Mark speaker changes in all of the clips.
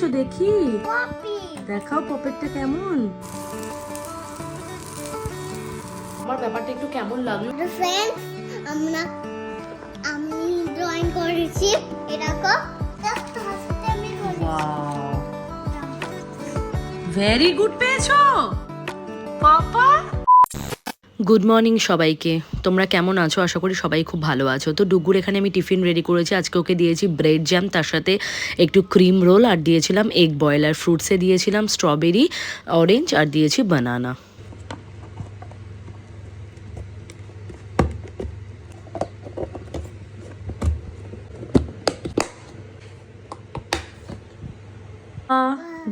Speaker 1: খেলছো দেখি? দেখাও পপেটটা কেমন? আমার ব্যাপারটা একটু কেমন লাগল?
Speaker 2: ফ্রেন্ডস আমরা আমি ড্রয়িং করেছি। এরকম
Speaker 1: ভেরি গুড পেয়েছ। পাপা? গুড মর্নিং সবাইকে। তোমরা কেমন আছো? আশা করি সবাই খুব ভালো আছো। তো ডুগুর এখানে আমি টিফিন রেডি করেছি। আজকে ওকে দিয়েছি ব্রেড জ্যাম তার সাথে একটু ক্রিম রোল আর দিয়েছিলাম এগ বয়েল আর ফ্রুটসে দিয়েছিলাম স্ট্রবেরি অরেঞ্জ আর দিয়েছি বানানা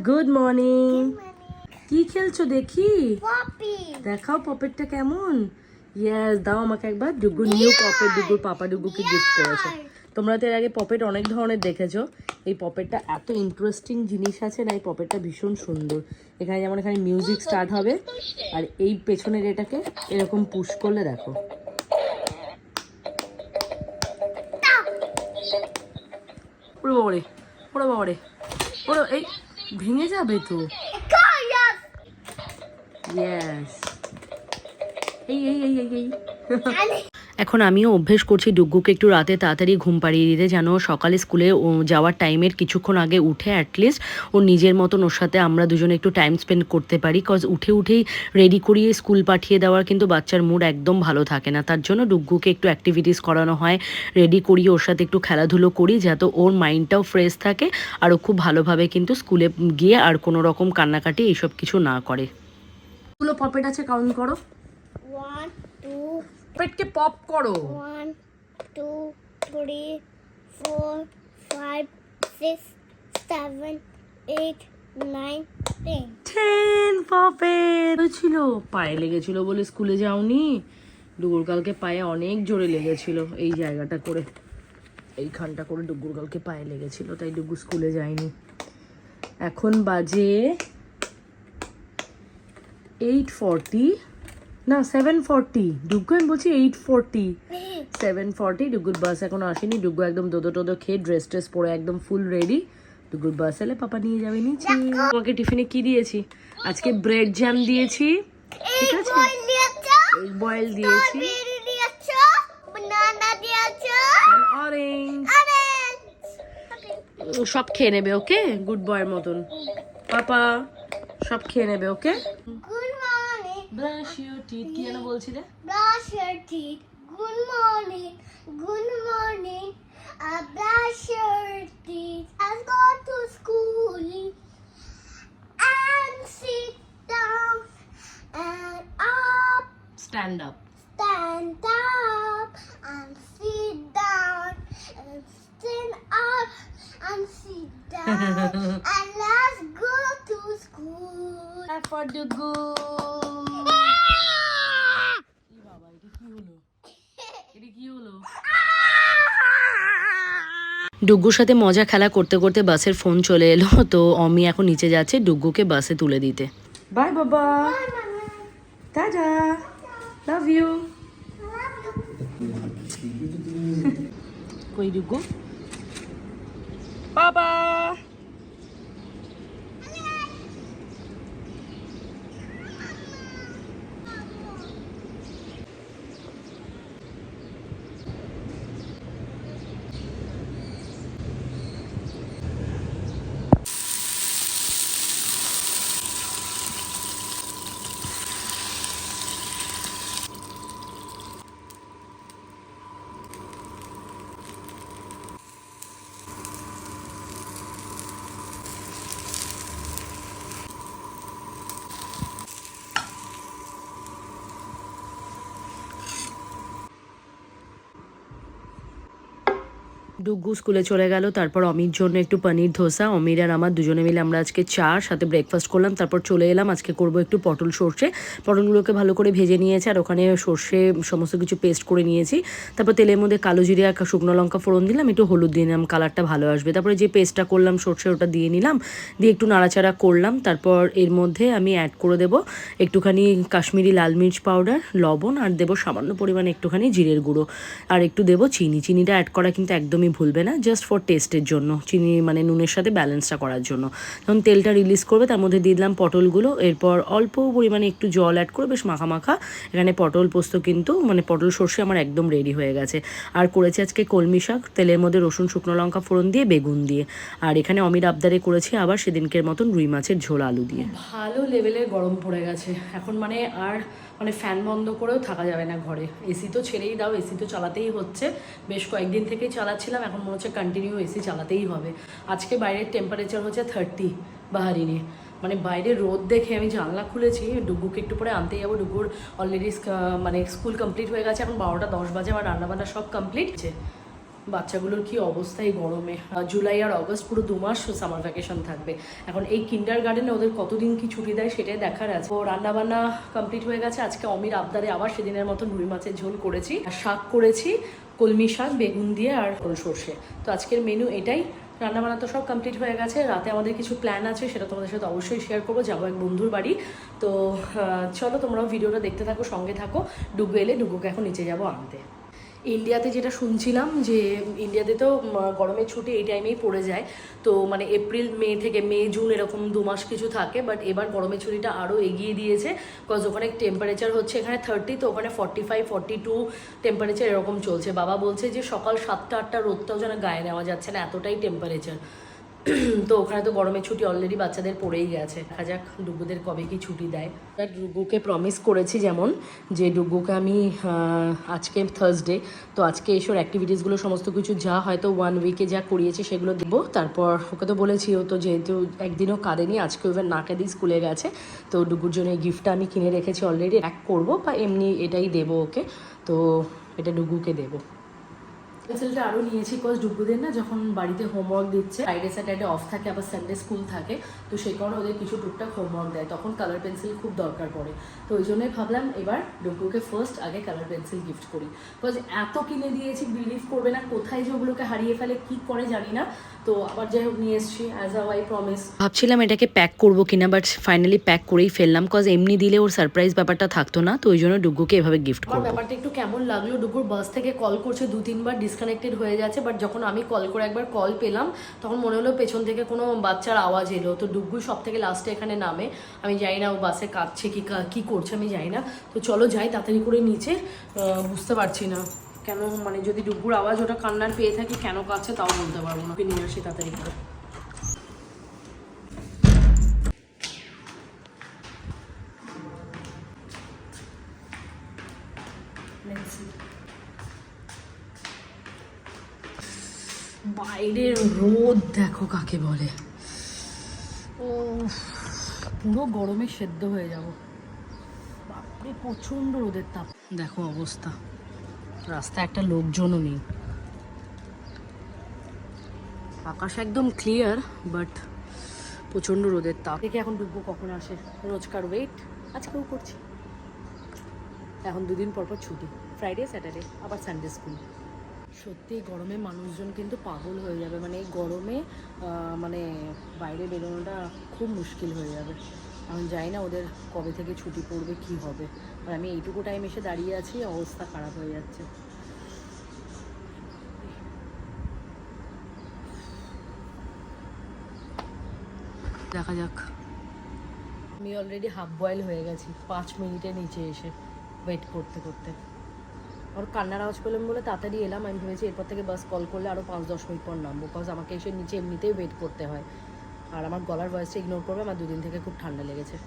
Speaker 1: গুড মর্নিং কি খেলছো দেখি? দেখাও পপেটটা কেমন? ইয়েস দাও আমাকে একবার। ডুগু নিউ পপেট ডুগুর পাপা ডুগুকে গিফট করেছে। তোমরা তো এর আগে পপেট অনেক ধরনের দেখেছ। এই পপেটটা এত ইন্টারেস্টিং জিনিস আছে না এই পপেটটা ভীষণ সুন্দর। এখানে যেমন এখানে মিউজিক স্টার্ট হবে আর এই পেছনের এটাকে এরকম পুশ করলে দেখো। ওরে বাবারে ওরে বাবারে। ওরে এই ভেঙে যাবে তো? ইয়েস এই এই এই এই এই এখন আমিও অভ্যেস করছি ডুগ্গুকে একটু রাতে তাড়াতাড়ি ঘুম পাড়িয়ে দিতে, যেন সকালে স্কুলে যাওয়ার টাইমের কিছুক্ষণ আগে উঠে অ্যাটলিস্ট ও নিজের মতন ওর সাথে আমরা দুজনে একটু টাইম স্পেন্ড করতে পারি কজ উঠে উঠেই রেডি করিয়ে স্কুল পাঠিয়ে দেওয়ার কিন্তু বাচ্চার মুড একদম ভালো থাকে না। তার জন্য ডুগ্গুকে একটু অ্যাক্টিভিটিস করানো হয় রেডি করিয়ে ওর সাথে একটু খেলাধুলো করি, যাতে ওর মাইন্ডটাও ফ্রেশ থাকে আর ও খুব ভালোভাবে কিন্তু স্কুলে গিয়ে আর কোনো রকম কান্নাকাটি, এইসব কিছু না করে। গুলো পপেট আছে কাউন্ট করো।
Speaker 2: ওয়ান টু
Speaker 1: পপেটকে পপ করো।
Speaker 2: One two three four five six seven eight nine
Speaker 1: ten puppet ছিল। পায়ে লেগেছিল বলে স্কুলে যাওনি। ডুগুর কালকে পায়ে অনেক জোরে লেগেছিল এই জায়গাটা করে। এইখানটা করে ডুগুর কালকে পায়ে লেগেছিল তাই ডুগু স্কুলে যায়নি। এখন বাজে এইট ফর্টি না সেভেন ফর্টি ডুগু আমি বলছি এইট ফর্টি সেভেন ফর্টি ডুগুর বাস এখনও আসেনি। ডুগু একদম দোদো টোদো খেয়ে ড্রেস ট্রেস পরে একদম ফুল রেডি ডুগুর বাস এলে পাপা নিয়ে যাবে নিচে। তোমাকে টিফিনে কি দিয়েছি? আজকে ব্রেড জ্যাম দিয়েছি। ঠিক আছে? বয়েল দিয়েছি? সব খেয়ে নেবে ওকে গুড বয়ের মতন। পাপা সব খেয়ে নেবে ওকে ব্রাশ ইউর টিথ কি যেন বলছিলে?
Speaker 2: Brush your teeth good morning good morning I brush your teeth I go to school and sit down and up stand up
Speaker 1: ডুগ্গুর সাথে মজা খেলা করতে করতে বাসের ফোন চলে এলো তো অমি এখন নিচে যাচ্ছে ডুগ্গুকে বাসে তুলে দিতে। বাই বাবা। টাটা। Love you. কই ডুগ্গু? বাবা। ডুগ্গু স্কুলে চলে গেল, তারপর অমির জন্য একটু পনির, ধোসা, অমির আর আমার দুজনে মিলে আমরা আজকে চা, সাথে ব্রেকফাস্ট করলাম, তারপর চলে এলাম, আজকে করব একটু পটল সর্ষে। পটলগুলোকে ভালো করে ভেজে নিয়েছি আর ওখানে সর্ষে সমস্ত কিছু পেস্ট করে নিয়েছি। তারপর তেলের মধ্যে কালো জিরে আর শুকনো লঙ্কা ফোড়ন দিলাম, একটু হলুদ দিয়ে নিলাম কালারটা ভালো আসবে। তারপরে যে পেস্টটা করলাম, সর্ষে ওটা দিয়ে নিলাম, দিয়ে একটু নাড়াচাড়া করলাম, তারপর এর মধ্যে আমি অ্যাড করে দেব একটুখানি কাশ্মীরি লাল মির্চ পাউডার লবণ, আর দেবো সামান্য পরিমাণে একটুখানি জিরের গুঁড়ো। আর একটু দেবো চিনি, চিনিটা অ্যাড করা কিন্তু একদমই একদমই ভুলবে না জাস্ট ফর টেস্টের জন্য, চিনি মানে নুনের সাথে ব্যালেন্সটা করার জন্য। যখন তেলটা রিলিজ করবে, তার মধ্যে দিয়ে দিলাম পটলগুলো, এরপর অল্প পরিমাণে একটু জল অ্যাড করে বেশ মাখা মাখা এখানে পটল পোস্ত কিন্তু মানে পটল সর্ষে আমার একদম রেডি হয়ে গেছে। আর করেছি আজকে কলমি শাক, তেলের মধ্যে রসুন, শুকনো লঙ্কা, ফোড়ন দিয়ে, বেগুন দিয়ে। আর এখানে অমির আবদারে করেছি আবার সেদিনকের মতন রুই মাছের ঝোল আলু দিয়ে। ভালো লেভেলের গরম পড়ে গেছে। এখন মানে আর মানে ফ্যান বন্ধ করেও থাকা যাবে না ঘরে। এসি তো ছেড়েই দাও এসি তো চালাতেই হচ্ছে। বেশ কয়েকদিন থেকেই চালাচ্ছিলাম, এখন মনে হচ্ছে কন্টিনিউ এসি চালাতেই হবে। আজকে বাইরের টেম্পারেচার হচ্ছে থার্টি বাহারিনে। মানে বাইরে রোদ দেখে আমি জানলা খুলেছি ডুগুকে একটু পরে আনতে যাব। ডুগুর অলরেডি মানে স্কুল কমপ্লিট হয়ে গেছে, এখন বারোটা দশ বাজে, আমার রান্নাবান্না সব কমপ্লিট বাচ্চাগুলোর কি অবস্থা এই গরমে জুলাই আর অগস্ট পুরো দু মাস সামার ভ্যাকেশন থাকবে। এখন এই কিন্ডার গার্ডেনে ওদের কতদিন কি ছুটি দেয় সেটাই দেখার আছে। ও রান্নাবান্না কমপ্লিট হয়ে গেছে। আজকে অমির আবদারে আবার সেদিনের মতো রুই মাছের ঝোল করেছি। আর শাক করেছি, কলমি শাক, বেগুন দিয়ে আর সর্ষে। তো আজকের মেনু এটাই। রান্নাবান্না তো সব কমপ্লিট হয়ে গেছে। রাতে আমাদের কিছু প্ল্যান আছে, সেটা তোমাদের সাথে অবশ্যই শেয়ার করব। যাব এক বন্ধুর বাড়ি। তো চলো তোমরাও ভিডিওটা দেখতে থাকো, সঙ্গে থাকো। ডুগু এলে ডুগুকে এখন নিচে যাব আনতে। ইন্ডিয়াতে যেটা শুনছিলাম যে ইন্ডিয়াতে তো গরমের ছুটি এই টাইমেই পড়ে যায়। তো মানে এপ্রিল মে থেকে মে জুন এরকম দু মাস কিছু থাকে বাট এবার গরমের ছুটিটা আরও এগিয়ে দিয়েছে। বিকজ ওখানে টেম্পারেচার হচ্ছে এখানে থার্টি তো ওখানে forty five forty two temperature এরকম চলছে। বাবা বলছে যে সকাল সাতটা, আটটা রোদটাও যেন গায়ে নেওয়া যাচ্ছে না, এতটাই টেম্পারেচার তো ওখানে তো গরমের ছুটি অলরেডি বাচ্চাদের পড়েই গেছে। দেখা যাক ডুগুদের কবে কি ছুটি দেয়। ডুগুকে প্রমিস করেছি যেমন, যে ডুগুকে আমি আজকে থার্সডে তো আজকে এসব অ্যাক্টিভিটিসগুলো সমস্ত কিছু যা হয়তো ওয়ান উইকে যা করিয়েছে সেগুলো দেবো। তারপর ওকে তো বলেছি, ও তো যেহেতু একদিনও কাঁদেনি, আজকে ওভার না কাঁদি স্কুলে গেছে। তো ডুগুর জন্য এই গিফটটা আমি কিনে রেখেছি অলরেডি এক করব বা এমনি এটাই দেবো ওকে। তো এটা ডুগুকে দেবো। পেন্সিলটা আরও নিয়েছি কজ ডুবুদের না যখন বাড়িতে হোমওয়ার্ক দিচ্ছে ফ্রাইডে স্যাটারডে অফ থাকে, আবার সানডে স্কুল থাকে, তো সেই কারণে ওদের কিছু টুকটাক হোমওয়ার্ক দেয়। তখন কালার পেন্সিল খুব দরকার পড়ে। তো ওই জন্যই ভাবলাম এবার ডুবুকে ফার্স্ট আগে কালার পেন্সিল গিফট করি। বিকজ এত কিনে দিয়েছি বিলিভ করবে না, কোথায় যে ওগুলোকে হারিয়ে ফেলে, কি করে জানি না। তো আবার যাই হোক নিয়ে এসেছি অ্যাজ আ ওয়াই প্রমিস ভাবছিলাম এটাকে প্যাক করব কিনা বাট ফাইনালি প্যাক করেই ফেললাম কজ এমনি দিলে ওর সারপ্রাইজ ব্যাপারটা থাকতো না তো ওই জন্য ডুগুকে এভাবে গিফট করব। ব্যাপারটা একটু কেমন লাগল ডুগুর বাস থেকে কল করছে দু তিনবার ডিসকানেক্টেড হয়ে যাচ্ছে বাট যখন আমি কল করে একবার কল পেলাম তখন মনে হলো পেছন থেকে কোনো বাচ্চার আওয়াজ এলো তো ডুগু সব থেকে লাস্টে এখানে নামে। আমি জানি না ও বাসে কাঁদছে কি কা- কি করছে আমি জানি না। তো চলো যাই তাড়াতাড়ি করে নিচে বুঝতে পারছি না। কেন? মানে যদি ডুবুর আওয়াজ ওটা কান্নার পেয়ে থাকি কেন কাছে? তাও বলতে পারব না। নিয়ে আসি তাড়াতাড়ি বাইরের রোদ দেখো কাকে বলে। উফ, পুরো গরমে সেদ্ধ হয়ে যাব। বাপরে প্রচণ্ড রোদের তাপ। দেখো অবস্থা। রাস্তায় একটা লোকজনও নেই। আকাশ একদম ক্লিয়ার বাট প্রচণ্ড রোদের তাপ। দেখে এখন ডুববো কখন আসে? রোজকার ওয়েট আজকেও করছি। এখন দুদিন পর পর ছুটি। ফ্রাইডে স্যাটারডে আবার সানডে স্কুল সত্যি গরমে মানুষজন কিন্তু পাগল হয়ে যাবে। মানে এই গরমে মানে বাইরে বেরোনোটা খুব মুশকিল হয়ে যাবে। আমি জানি না ওদের কবে থেকে ছুটি পড়বে, কি হবে। আর আমি এইটুকু টাইম এসে দাঁড়িয়ে আছি অবস্থা খারাপ হয়ে যাচ্ছে। দেখা যাক। আমি অলরেডি হাফ বয়েল হয়ে গেছি পাঁচ মিনিটের নিচে এসে ওয়েট করতে করতে। ওর কান্নার আওয়াজ পেলাম বলে তাড়াতাড়ি এলাম আমি ভেবেছি এরপর থেকে বাস কল করলে আরও পাঁচ দশ মিনিট পর নামবো বিকজ আমাকে এসে নিচে এমনিতেই ওয়েট করতে হয়। আর আমার গলার ভয়েসটা ইগনোর করবে আমার দুদিন থেকে খুব ঠান্ডা লেগেছে।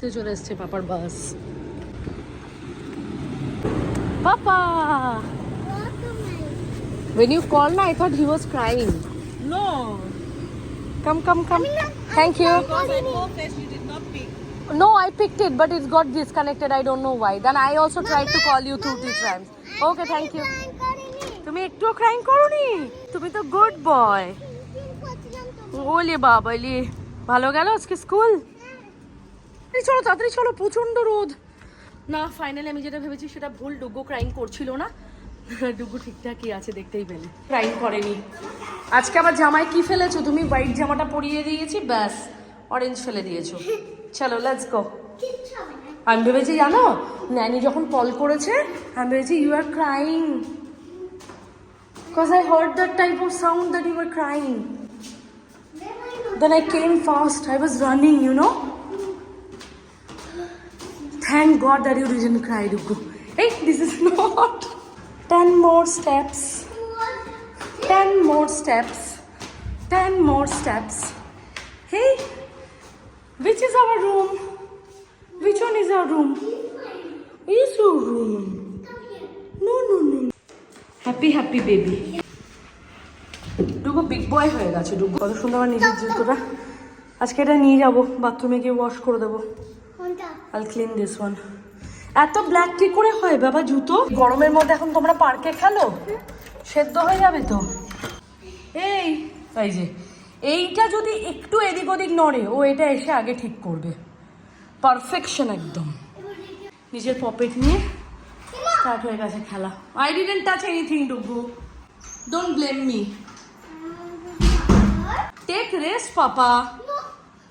Speaker 1: তো চলে এসছে পাপার বাস পাপা When you called, na, I thought he was crying.
Speaker 3: No,
Speaker 1: Come, come, come. Thank you.
Speaker 3: because I know first you did not pick.
Speaker 1: No, I picked it, but it got disconnected. I don't know why. Then I also tried to call you two, three times. Okay, thank you. তুমি একটুও crying করোনি তুমি তো good boy ওলে বাবা লে ভালো গেল আজকে স্কুল তাড়াতাড়ি চলো তাড়াতাড়ি চলো প্রচণ্ড রোদ। না ফাইনালি আমি যেটা ভেবেছি সেটা ভুল ডুগু ক্রাইং করছিল না। ডুগু ঠিকঠাকই আছে দেখতেই পেলে। ক্রাইং করেনি। আজকে আবার জামায় কি ফেলেছো? তুমি হোয়াইট জামাটা পরিয়ে দিয়েছি ব্যাস অরেঞ্জ ফেলে দিয়েছ। চলো লেটস গো আমি ভেবেছি জানো ন্যানি যখন কল করেছে আমি ভেবেছি you are crying Because I heard that type of sound that you were crying. Then I came fast. I was running, you know. Thank God that you didn't cry, Dugu. Hey, this is not. Ten more steps. Ten more steps. Ten more steps. Hey, which is our room? Which one is our room? Is your room? No, no, no. Happy happy baby Dugu big boy হয়ে গেছে ডুগু কত সুন্দর আমার নিজের জুতোটা আজকে এটা নিয়ে যাব বাথরুমে গিয়ে ওয়াশ করে দেবো আল ক্লিন দিস ওয়ান এত ব্ল্যাক কি করে হয় বাবা জুতো? গরমের মধ্যে এখন তোমরা পার্কে খেলো? সেদ্ধ হয়ে যাবে তো? এই এই যে এইটা যদি একটু এদিক ওদিক নড়ে ও এটা এসে আগে ঠিক করবে। পারফেকশন একদম। নিজের পকেট নিয়ে স্টার্ট হয়ে গেছে খেলা। I didn't touch anything Dugu don't blame me
Speaker 2: take
Speaker 1: rest papa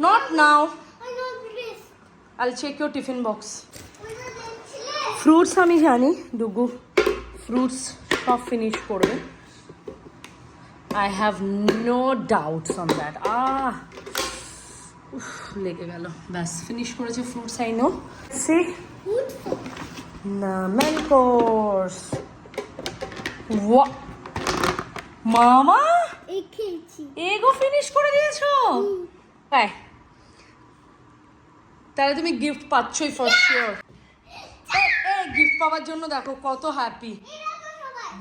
Speaker 2: not now this.
Speaker 1: Tiffin box
Speaker 2: ওই যে দেখছিলে?
Speaker 1: ফ্রুটস আমি জানি ডুগু। ফ্রুটস সব ফিনিশ করবে। I have no doubts on that ah! লেগে গেল। ব্যাস ফিনিশ করেছে ফ্রুটস আই নো সি? না ম্যানকোর্স ওয়া মামা? এগো ফিনিশ করে দিয়েছ? হ্যাঁ তাহলে তুমি গিফট পাচ্ছই ফর শিওর গিফট পাওয়ার জন্য দেখো কত হ্যাপি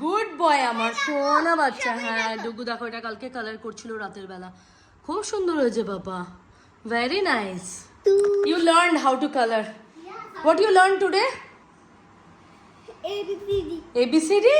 Speaker 1: গুড বয় আমার সোনা বাচ্চা। হ্যাঁ ডুগু দেখো এটা কালকে কালার করছিল রাতের বেলা। খুব সুন্দর হয়েছে বাবা। Very nice you learn how to colour what you learn
Speaker 2: today
Speaker 1: ABCD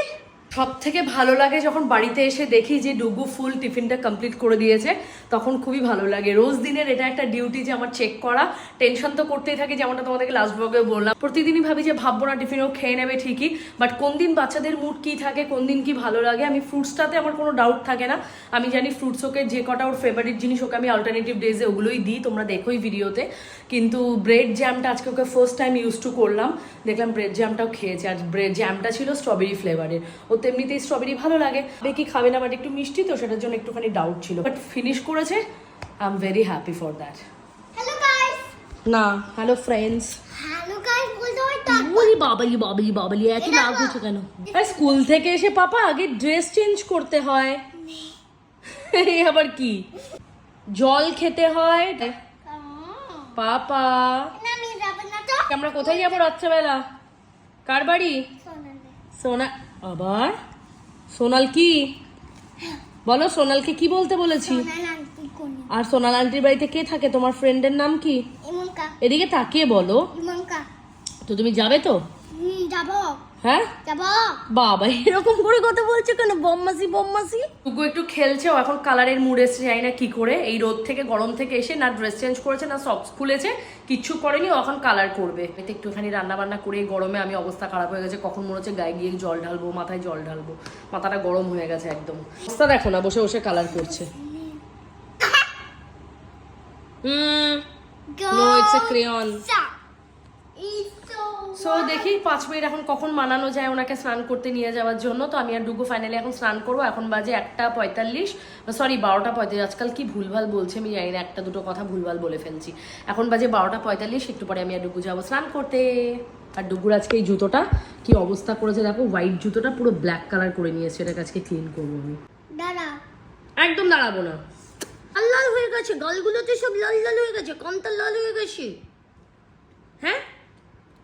Speaker 1: সব থেকে ভালো লাগে যখন বাড়িতে এসে দেখি যে ডুগু ফুল টিফিনটা কমপ্লিট করে দিয়েছে। তখন খুবই ভালো লাগে। রোজ দিনের এটা একটা ডিউটি যে আমার চেক করা। টেনশন তো করতেই থাকে, যেমনটা তোমাদেরকে লাস্ট ব্লগে বললাম। প্রতিদিনই ভাবি যে ভাববো না টিফিন ও খেয়ে নেবে ঠিকই বাট কোন দিন বাচ্চাদের মুড কি থাকে, কোন দিন কি ভালো লাগে, আমি ফ্রুটসটাতে আমার কোনো ডাউট থাকে না। আমি জানি ফ্রুটস ওকে যে কটা ওর ফেভারিট জিনিস ওকে আমি অল্টারনেটিভ ডেজে ওগুলোই দিই, তোমরা দেখোই ভিডিওতে কিন্তু ব্রেড জ্যামটা আজকে ওকে ফার্স্ট টাইম ইউজ টু করলাম। দেখলাম ব্রেড জ্যামটাও খেয়েছে। আর ব্রেড জ্যামটা ছিল স্ট্রবেরি ফ্লেভারের ও তেমনিতেই স্ট্রবেরি ভালো লাগে। বেকি খাবে না বাট একটু মিষ্টি তো, সেটার জন্য একটুখানি ডাউট ছিল। বাট ফিনিশ করেছে? I am very happy for that
Speaker 2: hello guys
Speaker 1: না হ্যালো ফ্রেন্ডস
Speaker 2: হয়
Speaker 1: বলি বাবালি বাবালি বাবালি
Speaker 2: এটা
Speaker 1: রাগ। হচ্ছে কেন? আর স্কুল থেকে এসে পাপা আগে ড্রেস চেঞ্জ করতে হয়। এই আবার কি? জল খেতে হয়। পাপা। আমরা কোথায় যাব রাত্রেবেলা? কার বাড়ি?
Speaker 2: সোনালি।
Speaker 1: সোনা আবার? সোনাল কি? বলো সোনালকে কি বলতে বলেছি? আর সোনাল আন্টির বাড়িতে কে থাকে? তোমার ফ্রেন্ডের নাম কি? এদিকে তাকিয়ে বলো। তো তুমি যাবে তো?
Speaker 2: যাব।
Speaker 1: হ্যাঁ?
Speaker 2: যাব।
Speaker 1: বাবা এরকম করে কথা বলছে কেন? বম্মাসি বম্মাসি টুকু একটু খেলছে ও এখন কালারের মুড এসছে জানি না কি করে। এই রোদ থেকে গরম থেকে এসে না ড্রেস চেঞ্জ করেছে না সক্স খুলেছে কিচ্ছু করেনি ও এখন কালার করবে। এতে একটুখানি রান্না বান্না করে গরমে আমি অবস্থা খারাপ হয়ে গেছে কখন মনে হচ্ছে গায়ে গিয়ে জল ঢালবো মাথায় জল ঢালবো। মাথাটা গরম হয়ে গেছে একদম। অবস্থা দেখো না বসে বসে কালার করছে। হুম। No it's a crayon so দেখি পাঁচ মিনিট এখন কখন মানানো যায় ওনাকে স্নান করতে নিয়ে যাওয়ার জন্য। তো আমি আর ডুগু ফাইনালি এখন স্নান করব। এখন বাজে একটা পঁয়তাল্লিশ। সরি বারোটা পঁয়তাল্লিশ। আজকাল কি ভুলভাল বলছে আমি জানি না একটা দুটো কথা ভুলভাল বলে ফেলছি। এখন বাজে বারোটা পঁয়তাল্লিশ একটু পরে আমি আর ডুগু যাব স্নান করতে। আর ডুগুর আজকে এই জুতোটা কি অবস্থা করেছে দেখো হোয়াইট জুতোটা পুরো ব্ল্যাক কালার করে নিয়েছে এটাকে আজকে ক্লিন করব আমি।
Speaker 2: দাঁড়া।
Speaker 1: একদম দাঁড়াবো না। লাল লাল হয়ে গেছে গালগুলোতে সব লাল লাল হয়ে গেছে কমতা লাল হয়ে গেছে। হ্যাঁ?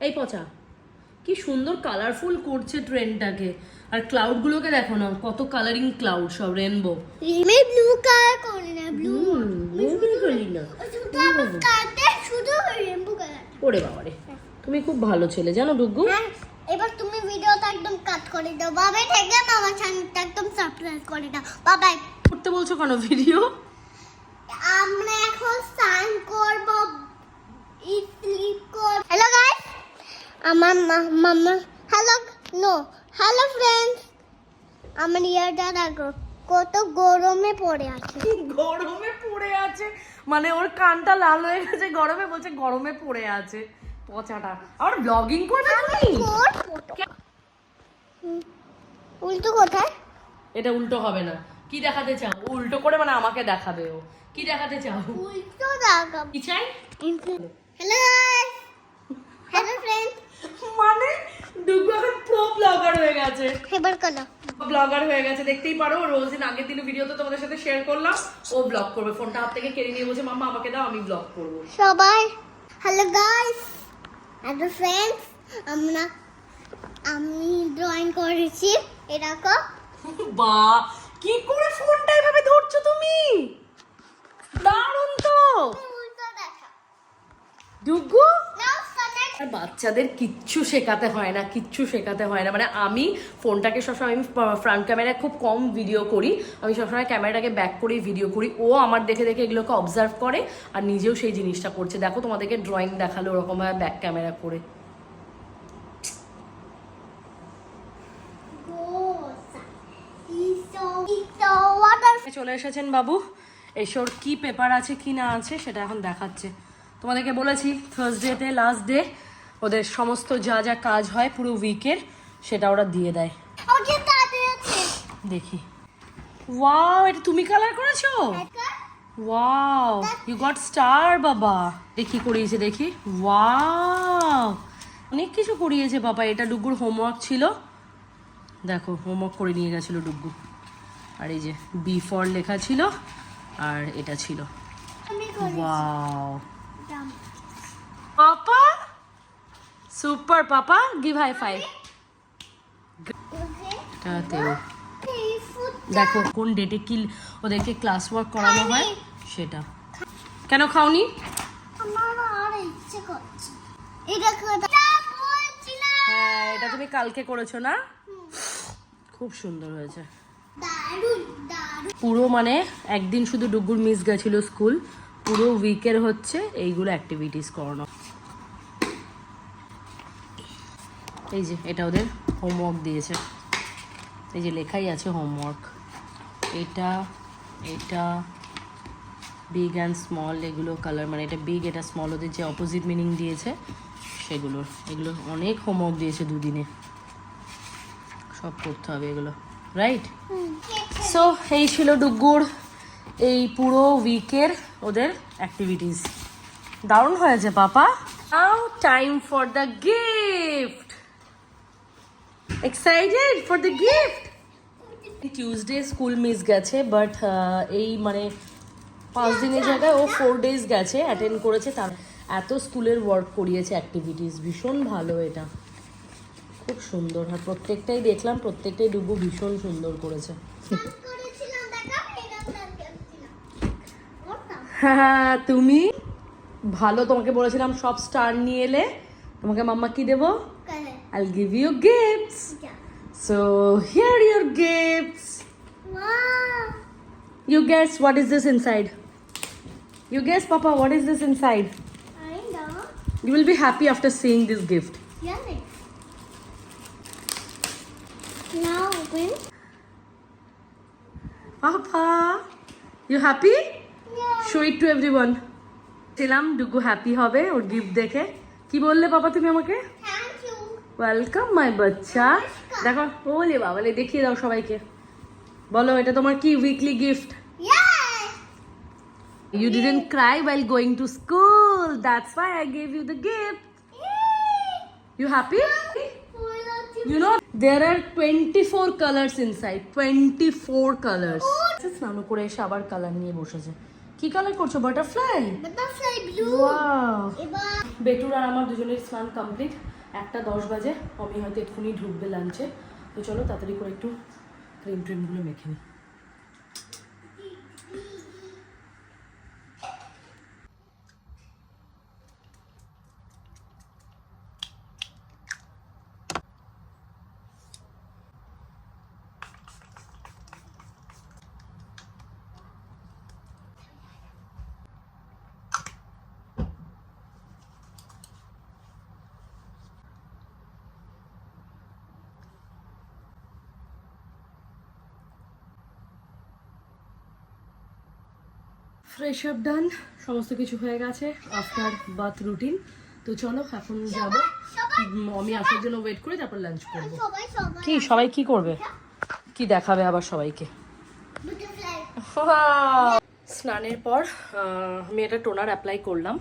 Speaker 1: এই পচা। কি সুন্দর কালারফুল করছে ট্রেনটাকে আর ক্লাউডগুলোকে দেখো না কত কালারিং ক্লাউড সব রেনবো
Speaker 2: আমি ব্লু কালার করি না ব্লু
Speaker 1: করি না।
Speaker 2: শুধু আমার শুধু রেনবো কালার
Speaker 1: ওরে বাবারে তুমি খুব ভালো ছেলে জানো ডুগু
Speaker 2: হ্যাঁ এবার তুমি ভিডিওটা একদম কাট করে দাও। বাবাই থেকে মামা চ্যানেলটা একদম সাবস্ক্রাইব করে দাও। বাবাই।
Speaker 1: করতে বলছো কেন ভিডিও
Speaker 2: আমরা এখন স্নান করব স্লিপ কর হ্যালো গাইস আমার মামা হ্যালো নো হ্যালো ফ্রেন্ডস আমার ইয়ারটা দেখো কত গরমে পড়ে আছে।
Speaker 1: গরমে পড়ে আছে? মানে ওর কানটা লাল হয়ে গেছে গরমে বলছে গরমে পড়ে আছে। পচাটা। আর ব্লগিং করবে তুমি?
Speaker 2: উল্টো কোথায়?
Speaker 1: এটা উল্টো হবে না। কি দেখাতে চাও? উল্টো করে মানে আমাকে দেখাবে ও। কি দেখাতে চাও?
Speaker 2: উল্টো দাগাম
Speaker 1: কি চাই?
Speaker 2: হ্যালো ফ্রেন্ড
Speaker 1: মানে ডুগু এখন প্রো ব্লগার হয়ে গেছে।
Speaker 2: এবার করো।
Speaker 1: ব্লগার হয়ে গেছে দেখতেই পারো রোজ দিন আগের দিন ভিডিও তো তোমাদের সাথে শেয়ার করলাম ও ব্লগ করবে। ফোনটা হাত থেকে কেড়ে নিয়ে বলছে মাম্মা আমাকে দাও আমি ব্লগ করব।
Speaker 2: সবাই হ্যালো গাইস হ্যালো ফ্রেন্ডস আমরা আমি ড্রয়িং করেছি এরকম
Speaker 1: বা কি করে ফোনটা এভাবে ধরছো তুমি? দারুণ তো! ডুগু
Speaker 2: কানেক্ট
Speaker 1: আর বাচ্চাদের কিচ্ছু শেখাতে হয় না কিচ্ছু শেখাতে হয় না। মানে আমি ফোনটাকে সবসময় আমি ফ্রন্ট ক্যামেরায় খুব কম ভিডিও করি। আমি সবসময় ক্যামেরাটাকে ব্যাক করেই ভিডিও করি। ও আমার দেখে দেখে এগুলোকে অবজার্ভ করে আর নিজেও সেই জিনিসটা করছে। দেখো তোমাদেরকে ড্রয়িং দেখাল ওরকমভাবে ব্যাক ক্যামেরা করে। চলে এসেছেন বাবু। এসোর কি পেপার আছে কি না আছে সেটা এখন দেখাচ্ছে। তোমাদেরকে বলেছি থার্সডেতে লাস্ট ডে ওদের সমস্ত যা যা কাজ হয় পুরো উইকের সেটা ওরা দিয়ে দেয়। দেখি। ওয়াও এটা তুমি কালার করেছ? ওয়াও ইউ গট স্টার বাবা। দেখি করিয়েছে দেখি। ওয়াও অনেক কিছু করিয়েছে বাবা। এটা ডুগুর হোমওয়ার্ক ছিল। দেখো হোমওয়ার্ক করে নিয়ে গেছিল ডুগু আর এই যে বি ফর লেখা ছিল আর এটা ছিল। ওয়াও
Speaker 2: দাম
Speaker 1: papa super papa give high five
Speaker 2: okay
Speaker 1: এটাতেও।
Speaker 2: এই ফুড
Speaker 1: দেখো কোন ডেটে কি ওদেরকে ক্লাস ওয়ার্ক করানো হয় সেটা। কেন খাওনি? হ্যাঁ এটা তুমি কালকে করেছ না? খুব সুন্দর হয়েছে। পুরো মানে একদিন শুধু ডুগুর মিস গেছিল স্কুল পুরো উইকের হচ্ছে এইগুলো অ্যাক্টিভিটিস করানো এই যে, এটা ওদের হোমওয়ার্ক দিয়েছে। এই যে লেখাই আছে হোমওয়ার্ক এটা এটা বিগ অ্যান্ড স্মল এগুলো কালার মানে এটা বিগ এটা স্মল ওদের যে অপোজিট মিনিং দিয়েছে সেগুলোর এগুলো অনেক হোমওয়ার্ক দিয়েছে দুদিনে। সব করতে হবে এগুলো রাইট সো এই ছিল ডুগ্গুর এই পুরো উইকের ওদের অ্যাক্টিভিটিস দারুণ হয়েছে, papa. Time for the gift excited for the gift Tuesday school miss গেছে বাট এই মানে পাঁচ দিনের জায়গায় ও ফোর ডেজ গেছে অ্যাটেন্ড করেছে তার এত স্কুলের ওয়ার্ক করিয়েছে অ্যাক্টিভিটিস ভীষণ ভালো এটা। খুব সুন্দর আর প্রত্যেকটাই দেখলাম প্রত্যেকটাই ডুবু ভীষণ সুন্দর করেছে। হ্যাঁ তুমি? ভালো তোমাকে বলেছিলাম সব স্টার নিয়ে এলে। তোমাকে মাম্মা কি দেবো? I'll give you gifts.
Speaker 2: যা
Speaker 1: So here are your gifts.
Speaker 2: Wow
Speaker 1: You guess what is this inside? You guess, Papa, what is this inside?
Speaker 2: I know
Speaker 1: You will be happy after seeing this gift.
Speaker 2: ইয়ালে now open
Speaker 1: Papa, you happy?
Speaker 2: Yeah
Speaker 1: Show it to everyone. ছিলাম ডুগু happy হবে ওর gift দেখে কি বললে বাবা তুমি আমাকে
Speaker 2: thank you
Speaker 1: welcome my বাচ্চা। দেখো ওলে বাবালে দেখিয়ে দাও সবাইকে। বলো এটা তোমার কি weekly
Speaker 2: gift
Speaker 1: You didn't cry while going to school. That's why I gave you the gift. You happy? You know, there are 24 colors inside. 24 colors. স্নান করে এসে আবার কালার নিয়ে বসেছে। কি কালার করছ? বাটারফ্লাই
Speaker 2: বাটারফ্লাই ব্লু
Speaker 1: বেটুর আর আমার দুজনের স্নান কমপ্লিট একটা দশ বাজে, আমি হয়তো এক্ষুনি ঢুকবে লাঞ্চে তো চলো তাড়াতাড়ি করে একটু ক্রিম ট্রিমগুলো মেখে নিই। ফ্রেশ আপ ডান সমস্ত কিছু হয়ে গেছে আফটার বাথ রুটিন তো চলো এখন যাব। আমি আসার জন্য ওয়েট করে তারপর লাঞ্চ করব। কি সবাই কি করবে? কি দেখাবে আবার সবাইকে. স্নানের পর আমি একটা টোনার অ্যাপ্লাই করলাম।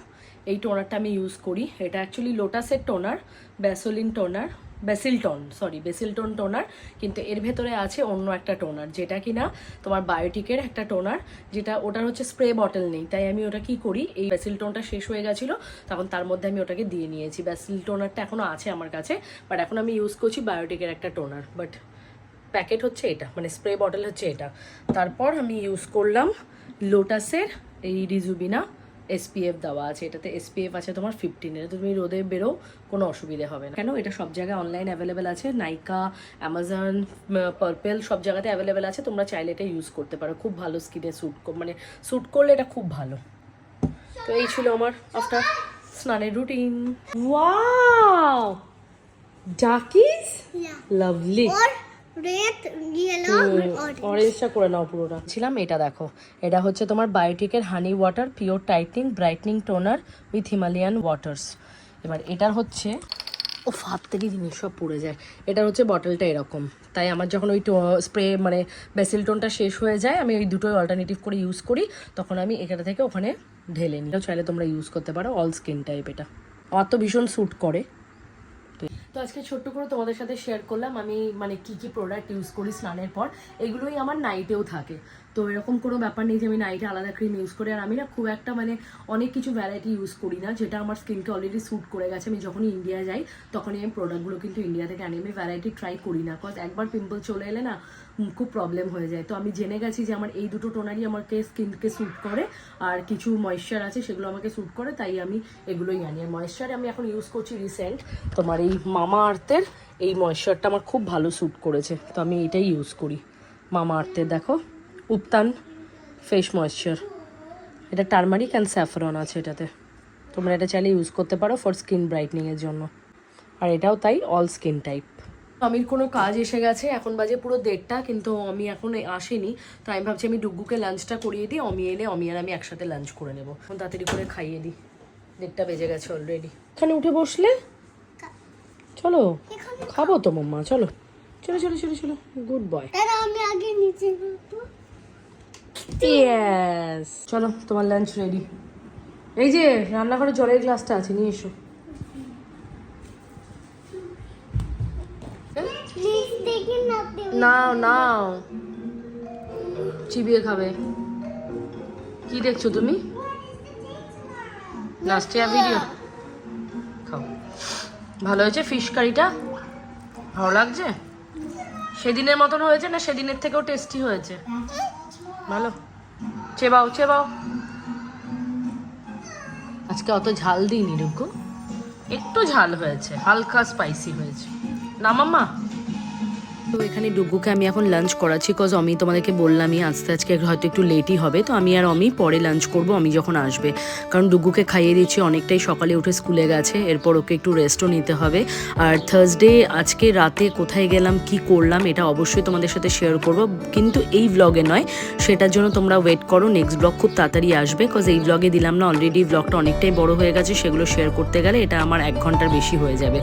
Speaker 1: এই টোনারটা আমি ইউজ করি। এটা অ্যাকচুয়ালি লোটাসের টোনার ব্যাসোলিন টোনার বেসিলটন সরি বেসিলটন টোনার কিন্তু এর ভেতরে আছে অন্য একটা টোনার যেটা কি না তোমার বায়োটিকের একটা টোনার যেটা ওটার হচ্ছে স্প্রে বটল নেই, তাই আমি ওটা কি করি, এই বেসিলটনটা শেষ হয়ে গেছিল, তখন তার মধ্যে আমি ওটাকে দিয়ে নিয়েছি বেসিল টোনারটা এখনও আছে আমার কাছে বাট এখন আমি ইউজ করছি বায়োটিকের একটা টোনার বাট প্যাকেট হচ্ছে এটা মানে স্প্রে বটল হচ্ছে এটা, তারপর আমি ইউজ করলাম লোটাসের এই রিজুবিনা এসপিএফ দেওয়া আছে এটাতে এসপিএফ আছে তোমার ফিফটিন এটা তুমি রোদে বেরো কোনো অসুবিধে হবে না। কেন? এটা সব জায়গায় অনলাইন অ্যাভেলেবেল আছে নাইকা অ্যামাজন পার্পেল সব জায়গাতে অ্যাভেলেবেল আছে। তোমরা চাইলে এটা ইউজ করতে পারো। খুব ভালো স্কিনে স্যুট মানে স্যুট করলে এটা খুব ভালো। তো এই ছিল আমার আফটার স্নানের রুটিন ওয়াও ডাকিস. লাভলি অরেঞ্জটা করে নাও পুরোটা। ছিলাম এটা দেখো। এটা হচ্ছে তোমার বায়োটিকের honey water pure tightening brightening toner with Himalayan waters এবার এটার হচ্ছে ও হাত থেকে জিনিস সব পড়ে যায়। এটার হচ্ছে বটলটা এরকম। তাই আমার যখন ওই স্প্রে মানে বেসিল টোনটা শেষ হয়ে যায় আমি ওই দুটোই অল্টারনেটিভ করে ইউজ করি তখন আমি এখানে থেকে ওখানে ঢেলে নিই। চাইলে তোমরা ইউজ করতে পারো অল স্কিন টাইপ এটা। আমার তো ভীষণ স্যুট করে। তো আজকে ছোট্ট করে তোমাদের সাথে শেয়ার করলাম আমি মানে কি কি প্রোডাক্ট ইউজ করি স্নানের পর, এগুলোই আমার নাইটেও থাকে। তো এরকম কোনো ব্যাপার নেই যে আমি নাইটে আলাদা ক্রিম ইউজ করি। আর আমি না খুব একটা মানে অনেক কিছু ভ্যারাইটি ইউজ করি না, যেটা আমার স্কিনকে অলরেডি স্যুট করে গেছে। আমি যখনই ইন্ডিয়া যাই, তখনই আমি প্রোডাক্টগুলো কিন্তু ইন্ডিয়া থেকে আনি। আমি ভ্যারাইটি ট্রাই করি না কজ একবার পিম্পল চলে এলে না খুব প্রবলেম হয়ে যায়। তো আমি জেনে গেছি যে আমার এই দুটো টোনারই আমাকে স্কিনকে স্যুট করে, আর কিছু ময়েশ্চার আছে সেগুলো আমাকে স্যুট করে, তাই আমি এগুলোই আনি। আর ময়েশ্চার আমি এখন ইউজ করছি রিসেন্ট তোমার এই মামা আর্থের, এই ময়েশ্চারটা আমার খুব ভালো স্যুট করেছে। তো আমি এটাই ইউজ করি। মামা আর্থের, দেখো। উপতান ফেস ময়েশ্চার এটা টার্মারিক অ্যান্ড স্যাফরন আছে এটাতে। তোমরা এটা চাইলে ইউজ করতে পারো ফর স্কিন ব্রাইটনিংয়ের জন্য। আর এটাও তাই অল স্কিন টাইপ আমির কোনো কাজ এসে গেছে এখন বাজে পুরো দেড়টা কিন্তু আমি এখন আসেনি। তো আমি ভাবছি আমি ডুগ্গুকে লাঞ্চটা করিয়ে দিই অমি এলে অমি আর আমি একসাথে লাঞ্চ করে নেব। এখন তাড়াতাড়ি করে খাইয়ে দিই। দেড়টা বেজে গেছে অলরেডি এখানে উঠে বসলে? চলো খাব তো মাম্মা চলো। চলো চলো চলো চলো গুড বয়
Speaker 2: আমি আগে নিচে
Speaker 1: ইয়েস চলো তোমার লাঞ্চ রেডি এই যে রান্নাঘরে জলের গ্লাসটা আছে নিয়ে এসো। নাও নাও। চিবিয়ে খাবে। কি দেখছ তুমি? লাস্টিয়া ভিডিও খাও। ভালো হয়েছে ফিশ কারিটা ভালো লাগছে? সেদিনের মতন হয়েছে না সেদিনের থেকেও টেস্টি হয়েছে? ভালো। চেবাও চেবাও। আজকে অত ঝাল দিইনি রুকু। একটু ঝাল হয়েছে হালকা স্পাইসি হয়েছে। না মাম্মা? তো এখানে ডুগুকে আমি এখন লাঞ্চ করাচ্ছি কজ আমি তোমাদেরকে বললামই আজকে আজকে হয়তো একটু লেটই হবে। তো আমি আর আমি পরে লাঞ্চ করব আমি যখন আসবে। কারণ ডুগুকে খাইয়ে দিচ্ছি, অনেকটাই সকালে উঠে স্কুলে গেছে, এরপর ওকে একটু রেস্টও নিতে হবে। আর থার্সডে আজকে রাতে কোথায় গেলাম, কি করলাম, এটা অবশ্যই তোমাদের সাথে শেয়ার করব। কিন্তু এই ব্লগে নয়, সেটার জন্য তোমরা ওয়েট করো নেক্সট ব্লগ খুব তাড়াতাড়ি আসবে। কজ এই ব্লগে দিলাম না অলরেডি ব্লগটা অনেকটাই বড় হয়ে গেছে, সেগুলো শেয়ার করতে গেলে এটা আমার এক ঘণ্টার বেশি হয়ে যাবে।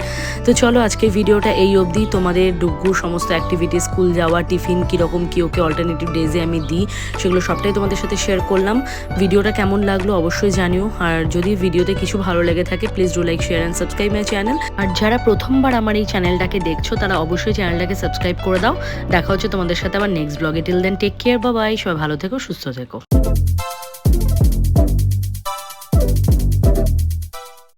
Speaker 1: তো চলো আজকে ভিডিওটা এই অবধি, তোমাদের ডুগ্গু সমস্ত অ্যাক্টিভিটি স্কুল যাওয়া টিফিন কীরকম কী ওকে অল্টারনেটিভ ডেজে আমি দিই, সেগুলো সবটাই তোমাদের সাথে শেয়ার করলাম। ভিডিওটা কেমন লাগল অবশ্যই জানিও। আর যদি ভিডিওতে কিছু ভালো লেগে থাকে please do like share and subscribe my channel আর যারা প্রথমবার আমার এই চ্যানেলটাকে দেখছ, তারা অবশ্যই চ্যানেলটাকে সাবস্ক্রাইব করে দাও। দেখা হচ্ছে তোমাদের সাথে আবার নেক্সট ব্লগে টিল দেন টেক কেয়ার বা বাই সবাই ভালো থেকো, সুস্থ থেকো।